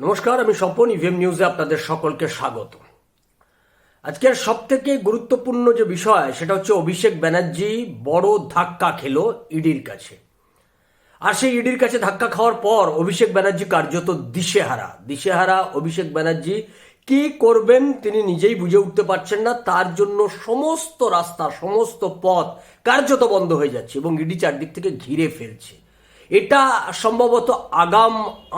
নমস্কার, আমি স্বপন ইভিএম নিউজে আপনাদের সকলকে স্বাগত। আজকের সব থেকে গুরুত্বপূর্ণ যে বিষয়, সেটা হচ্ছে অভিষেক ব্যানার্জি বড় ধাক্কা খেলো ইডির কাছে। আর সেই ইডির কাছে ধাক্কা খাওয়ার পর অভিষেক ব্যানার্জি কার্যত দিশেহারা। দিশেহারা অভিষেক ব্যানার্জি কি করবেন তিনি নিজেই বুঝে উঠতে পারছেন না। তার জন্য সমস্ত রাস্তা, সমস্ত পথ কার্যত বন্ধ হয়ে যাচ্ছে এবং ইডি চারদিক থেকে ঘিরে ফেলছে। এটা সম্ভবত আগাম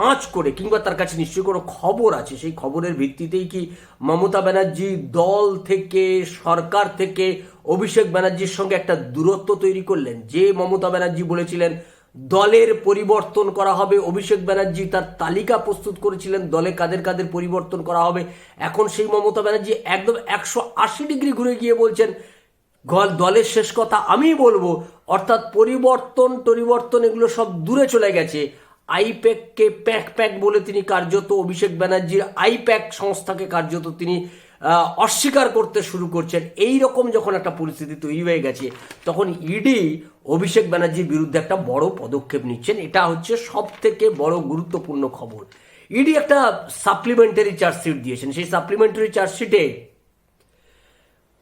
আঁচ করে কিংবা তার কাছে নিশ্চয়ই কোনো খবর আছে। সেই খবরের ভিত্তিতেই কি মমতা ব্যানার্জি দল থেকে, সরকার থেকে অভিষেক ব্যানার্জির সঙ্গে একটা দূরত্ব তৈরি করলেন? যে মমতা ব্যানার্জি বলেছিলেন, দলের পরিবর্তন করা হবে। অভিষেক ব্যানার্জি তার তালিকা প্রস্তুত করেছিলেন, দলে কাদের কাদের পরিবর্তন করা হবে? এখন সেই মমতা ব্যানার্জি একদম একশো আশি ডিগ্রি ঘুরে গিয়ে বলছেন দলের শেষ কথা আমিই বলব। অর্থাৎ পরিবর্তন, টরিবর্তন এগুলো সব দূরে চলে গেছে। আইপ্যাককে প্যাক প্যাক বলে তিনি কার্যত অভিষেক ব্যানার্জির আইপ্যাক সংস্থাকে কার্যত তিনি অস্বীকার করতে শুরু করছেন। এই রকম যখন একটা পরিস্থিতি তৈরি হয়ে গেছে, তখন ইডি অভিষেক ব্যানার্জির বিরুদ্ধে একটা বড় পদক্ষেপ নিচ্ছেন। এটা হচ্ছে সব থেকে বড় গুরুত্বপূর্ণ খবর। ইডি একটা সাপ্লিমেন্টারি চার্জশিট দিয়েছেন। সেই সাপ্লিমেন্টারি চার্জশিটে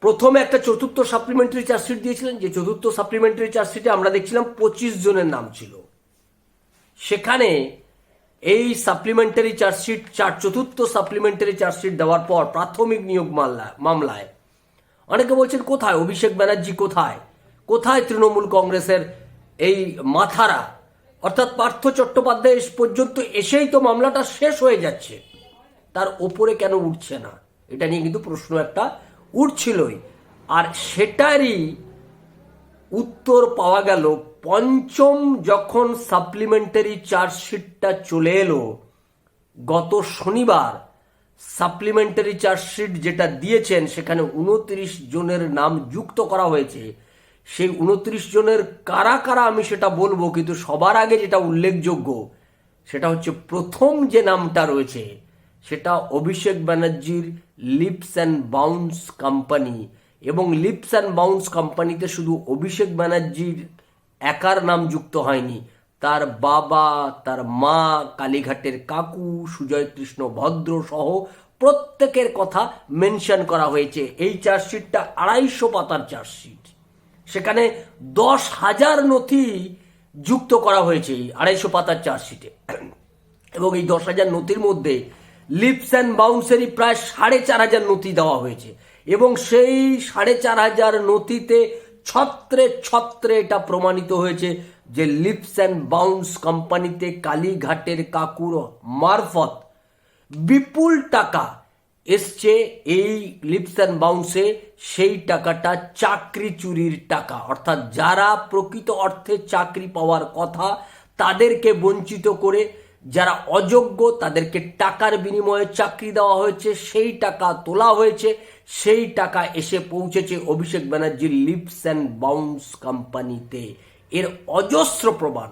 প্রথমে একটা চতুর্থ সাপ্লিমেন্টারি চার্জশিট দিয়েছিলেন। যে চতুর্থ সাপ্লিমেন্টারি চার্জশিটে আমরা দেখছিলাম পঁচিশ জনের নাম ছিল। সেখানে এই সাপ্লিমেন্টারি চার্জশিট চার চতুর্থ সাপ্লিমেন্টারি চার্জশিট দেওয়ার পর প্রাথমিক নিয়োগ মামলা মামলায় অনেকে বলছেন, কোথায়? অভিষেক ব্যানার্জি কোথায়? কোথায় তৃণমূল কংগ্রেসের এই মাথারা? অর্থাৎ পার্থ চট্টোপাধ্যায় পর্যন্ত এসেই তো মামলাটা শেষ হয়ে যাচ্ছে। তার ওপরে কেন উঠছে না? এটা নিয়ে কিন্তু প্রশ্ন একটা উঠছিলই আর সেটারই উত্তর পাওয়া গেল, পঞ্চম যখন সাপ্লিমেন্টারি চার্জশিটটা চলে এলো, গত শনিবার সাপ্লিমেন্টারি চার্জশিট যেটা দিয়েছেন, সেখানে উনত্রিশ জনের নাম যুক্ত করা হয়েছে। সেই উনত্রিশ জনের কারা কারা, আমি সেটা বলব, কিন্তু সবার আগে যেটা উল্লেখযোগ্য, সেটা হচ্ছে প্রথম যে নামটা রয়েছে সেটা অভিষেক ব্যানার্জির লিপস অ্যান্ড বাউন্স কোম্পানি এবং লিপস অ্যান্ড বাউন্স কোম্পানিতে শুধু অভিষেক ব্যানার্জির একার নাম যুক্ত হয়নি। তার বাবা, তার মা, কালীঘাটের কাকু সুজয় কৃষ্ণ ভদ্র সহ প্রত্যেকের কথা মেনশন করা হয়েছে। এই চার্জশিটটা আড়াইশো পাতার চার্জশিট। সেখানে দশ হাজার নথি যুক্ত করা হয়েছে এই আড়াইশো পাতার চার্জশিটে। এবং এই দশ হাজার নথির মধ্যে লিপস অ্যান্ড বাউন্সেরই প্রায় সাড়ে চার হাজার নথি দেওয়া হয়েছে। এবং সেই সাড়ে চার হাজার নথিতে ছত্রে ছত্রে এটা প্রমাণিত হয়েছে যে লিপস অ্যান্ড বাউন্স কোম্পানিতে কালীঘাটের কাকুর মারফত বিপুল টাকা এসছে এই লিপস অ্যান্ড বাউন্সে। সেই টাকাটা চাকরি চুরির টাকা। অর্থাৎ যারা প্রকৃত অর্থে চাকরি পাওয়ার কথা, তাদেরকে বঞ্চিত করে যারা অযোগ্য, তাদেরকে টাকার বিনিময়ে চাকরি দেওয়া হয়েছে, সেই টাকা তোলা হয়েছে, সেই টাকা এসে পৌঁছেছে অভিষেক ব্যানার্জির লিপস অ্যান্ড বাউন্স কোম্পানিতে। এর অজস্র প্রমাণ,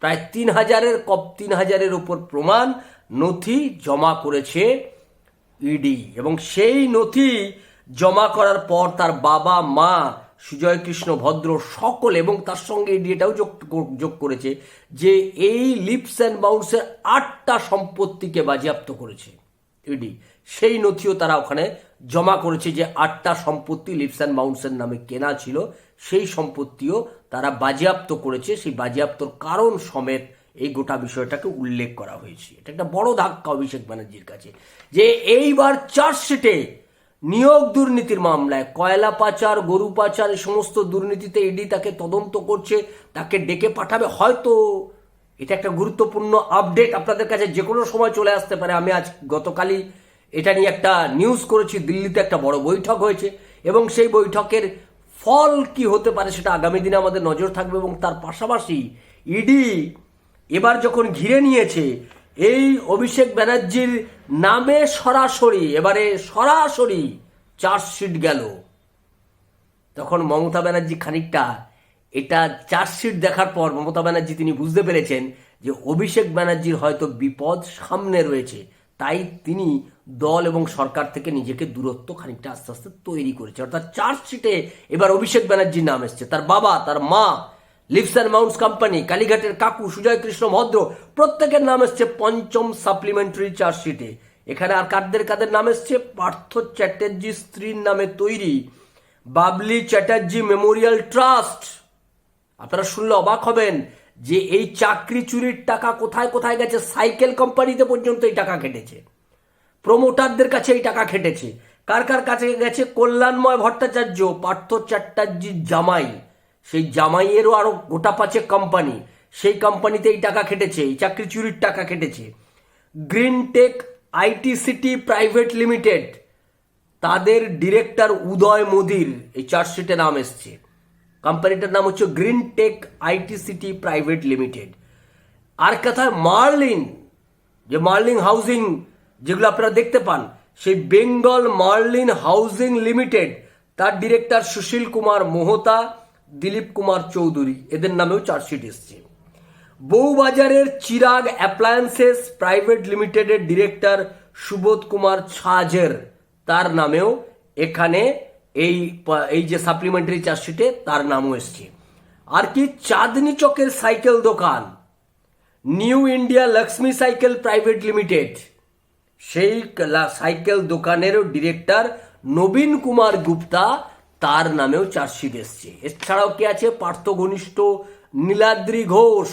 প্রায় তিন হাজারের কপ, তিন হাজারের উপর প্রমাণ নথি জমা করেছে ইডি। এবং সেই নথি জমা করার পর তার বাবা মা সুজয় কৃষ্ণ ভদ্র সকল এবং তার সঙ্গে এটাও যোগ যোগ করেছে যে এই লিপস অ্যান্ড বাউন্সের আটটা সম্পত্তিকে বাজেয়াপ্ত করেছে। ইডি সেই নথিও তারা ওখানে জমা করেছে যে আটটা সম্পত্তি লিপস অ্যান্ড বাউন্সের নামে কেনা ছিল। সেই সম্পত্তিও তারা বাজেয়াপ্ত করেছে। সেই বাজেয়াপ্তর কারণ সমেত এই গোটা বিষয়টাকে উল্লেখ করা হয়েছে। এটা একটা বড় ধাক্কা অভিষেক ব্যানার্জির কাছে যে এইবার চার্জশিটে নিয়োগ দুর্নীতির মামলায় কয়লা পাচার, গরু পাচার, এই সমস্ত দুর্নীতিতে ইডি তাকে তদন্ত করছে, তাকে ডেকে পাঠাবে। হয়তো এটা একটা গুরুত্বপূর্ণ আপডেট আপনাদের কাছে যে কোনো সময় চলে আসতে পারে। আমি আজ গতকালই এটা নিয়ে একটা নিউজ করেছি, দিল্লিতে একটা বড় বৈঠক হয়েছে এবং সেই বৈঠকের ফল কি হতে পারে সেটা আগামী দিনে আমাদের নজর থাকবে এবং তার পাশাপাশি ইডি এবার যখন ঘিরে নিয়েছে এই অভিষেক ব্যানার্জির নামে সরাসরি, এবারে সরাসরি চার্জশিট গেল। তখন মমতা ব্যানার্জি খানিকটা এটা চার্জশিট দেখার পর মমতা ব্যানার্জি তিনি বুঝতে পেরেছেন যে অভিষেক ব্যানার্জির হয়তো বিপদ সামনে রয়েছে। তাই তিনি দল এবং সরকার থেকে নিজেকে দূরত্ব খানিকটা আস্তে আস্তে তৈরি করেছে। অর্থাৎ চার্জশিটে এবার অভিষেক ব্যানার্জির নাম এসছে। তার বাবা, তার মা লিপস মাউন্টস কোম্পানি কালীঘাটের কাকু সুজয় কৃষ্ণ ভদ্র প্রত্যেকের নাম এসছে পঞ্চম সাপ্লিমেন্টারি চার্জশিটে এখানে আর কাদের কাদের নাম এসছে? পার্থ চ্যাটার্জি স্ত্রীর নামে তৈরি। Babli Chatterjee memorial trust. আপনারা শুনলে অবাক হবেন যে এই চাকরি চুরির টাকা কোথায় কোথায় গেছে? সাইকেল কোম্পানিতে পর্যন্ত এই টাকা কেটেছে। প্রমোটারদের কাছে এই টাকা খেটেছে। কার কার কাছে গেছে? কল্যাণময় ভট্টাচার্য, পার্থ চ্যাটার্জির জামাই। সেই জামাইয়েরও আরও গোটা পাঁচে কোম্পানি সেই কোম্পানিতে এই টাকা খেটেছে, এই চাকরি চুরির টাকা খেটেছে। Green tech IT city private limited তাদের ডিরেক্টর উদয় মোদির এই চার্জশিটে নাম এসছে। কোম্পানিটার নাম হচ্ছে green tech IT city private limited আর কথায় মার্লিন যে মার্লিন হাউজিং যেগুলো আপনারা দেখতে পান, সেই বেঙ্গল মার্লিন হাউজিং লিমিটেড তার ডিরেক্টর সুশীল কুমার মোহতা দিলীপ কুমার চৌধুরী, এদের নামেও চার্জশিট এসছে। বউবাজারের চিরাগ অ্যাপ্লায়েন্সেস প্রাইভেট লিমিটেডের ডিরেক্টর সুবোধ কুমার ছাজের তার নামেও এখানে এই এই যে সাপ্লিমেন্টারি চার্জশিটে তার নামও এসছে। আর কি চাঁদনি চকের সাইকেল দোকান new India Lakshmi cycle private limited সেই সাইকেল দোকানেরও ডিরেক্টর নবীন কুমার গুপ্তা তার নামেও চার্জশিট এসছে। এছাড়াও কি আছে? পার্থ ঘনিষ্ঠ নীলাদ্রি ঘোষ।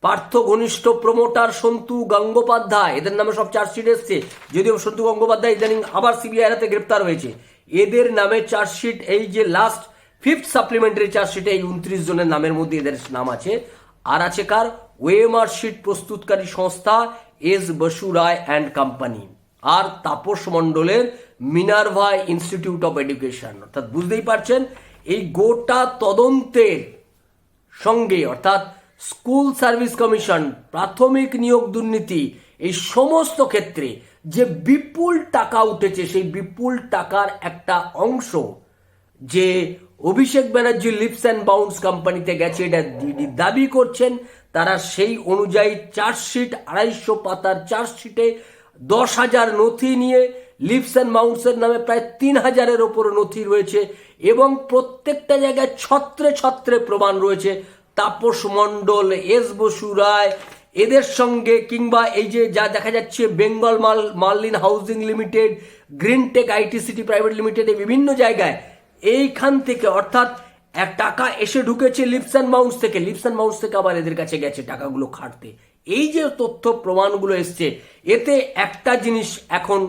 পার্থ ঘনিষ্ঠ প্রমোটার সন্তু গঙ্গোপাধ্যায়। এদের নামে সব চার্জশিট এসছে। যদিও সন্তু গঙ্গোপাধ্যায় ইদানিং আবার সিবিআই হাতে গ্রেপ্তার হয়েছে। এদের নামে চার্জশিট এই যে লাস্ট ফিফথ সাপ্লিমেন্টারি চার্জশিটে, এই উনত্রিশ জনের নামের মধ্যে এদের নাম আছে। আর আছে কার? ওয়েমার শিট প্রস্তুতকারী সংস্থা, S Basu Roy and company. আর তাপস মণ্ডলের মিনারভা ইনস্টিটিউট অফ এডুকেশন। অর্থাৎ বুঝতেই পারছেন, এই গোটা তদন্তের সঙ্গে, অর্থাৎ স্কুল সার্ভিস কমিশন, প্রাথমিক নিয়োগ দুর্নীতি, এই সমস্ত ক্ষেত্রে যে বিপুল টাকা উঠেছে, সেই বিপুল টাকার একটা অংশ যে Abhishek Banerjee leaps and bounds কোম্পানিতে গেছে, এটা দাবি করছেন, তারা সেই অনুযায়ী চার্জশিট, আড়াইশো পাতার চার্জশিটে দশ হাজার নথি নিয়ে লিপস অ্যান্ড মাউন্টসের নামে প্রায় তিন হাজারের ওপর নথি রয়েছে এবং প্রত্যেকটা জায়গায় ছত্রে ছত্রে প্রমাণ রয়েছে। তাপস মণ্ডল, এস বসু রায়, এদের সঙ্গে কিংবা এই যে যা দেখা যাচ্ছে, বেঙ্গল মাল, Merlin housing limited, green tech IT city private limited বিভিন্ন জায়গায় এইখান থেকে অর্থাৎ এক টাকা এসে ঢুকেছে লিপস অ্যান্ড মাউন্টস থেকে। লিপস অ্যান্ড মাউন্টস থেকে আবার এদের কাছে গেছে টাকাগুলো খাটতে। এই যে তথ্য প্রমাণগুলো এসছে, এতে একটা জিনিস এখন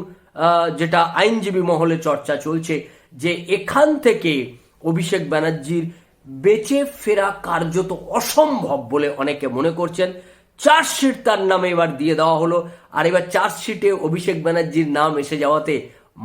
যেটা আইনজীবী মহলে চর্চা চলছে, যে এখান থেকে অভিষেক ব্যানার্জির বেঁচে ফেরা কার্যত অসম্ভব বলে অনেকে মনে করছেন। চার্জশিট তার নামে এবার দিয়ে দেওয়া হলো। আর এবার চার্জশিটে অভিষেক ব্যানার্জির নাম এসে যাওয়াতে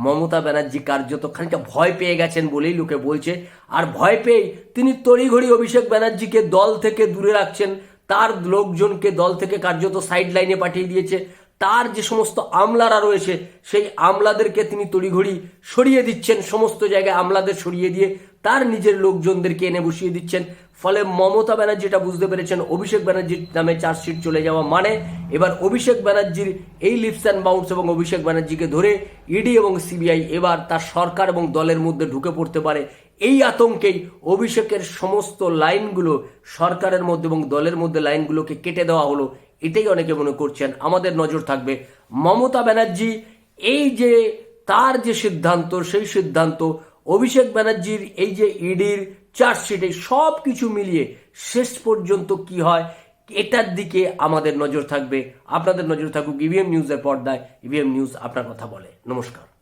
মমতা ব্যানার্জি কার্যত খানিকটা ভয় পেয়ে গেছেন বলেই লোকে বলছে। আর ভয় পেয়েই তিনি তড়িঘড়ি অভিষেক ব্যানার্জিকে দল থেকে দূরে রাখছেন। তার লোকজনকে দল থেকে কার্যত সাইড লাইনে পাঠিয়ে দিয়েছে। তার যে সমস্ত আমলারা রয়েছে, সেই আমলাদেরকে তিনি তড়িঘড়ি সরিয়ে দিচ্ছেন। সমস্ত জায়গায় আমলাদের সরিয়ে দিয়ে তার নিজের লোকজনদেরকে এনে বসিয়ে দিচ্ছেন। ফলে মমতা ব্যানার্জি এটা বুঝতে পেরেছেন, অভিষেক ব্যানার্জির নামে চার্জশিট চলে যাওয়া মানে এবার অভিষেক ব্যানার্জির এই লিপস অ্যান্ড বাউন্স এবং অভিষেক ব্যানার্জিকে ধরে ইডি এবং সিবিআই এবার তার সরকার এবং দলের মধ্যে ঢুকে পড়তে পারে। এই আতঙ্কেই অভিষেকের সমস্ত লাইনগুলো সরকারের মধ্যে এবং দলের মধ্যে লাইনগুলোকে কেটে দেওয়া হলো। এটাই অনেকে মনে করছেন, আমাদের নজর থাকবে। মমতা ব্যানার্জি, এই যে তার যে সিদ্ধান্ত, সেই সিদ্ধান্ত, অভিষেক ব্যানার্জির এই যে ইডির চার্জশিটে সব কিছু মিলিয়ে শেষ পর্যন্ত কি হয়, এটার দিকে আমাদের নজর থাকবে। আপনাদের নজর থাকুক ইভিএম নিউজের পর্দায়। ইভিএম নিউজ আপনার কথা বলে। নমস্কার।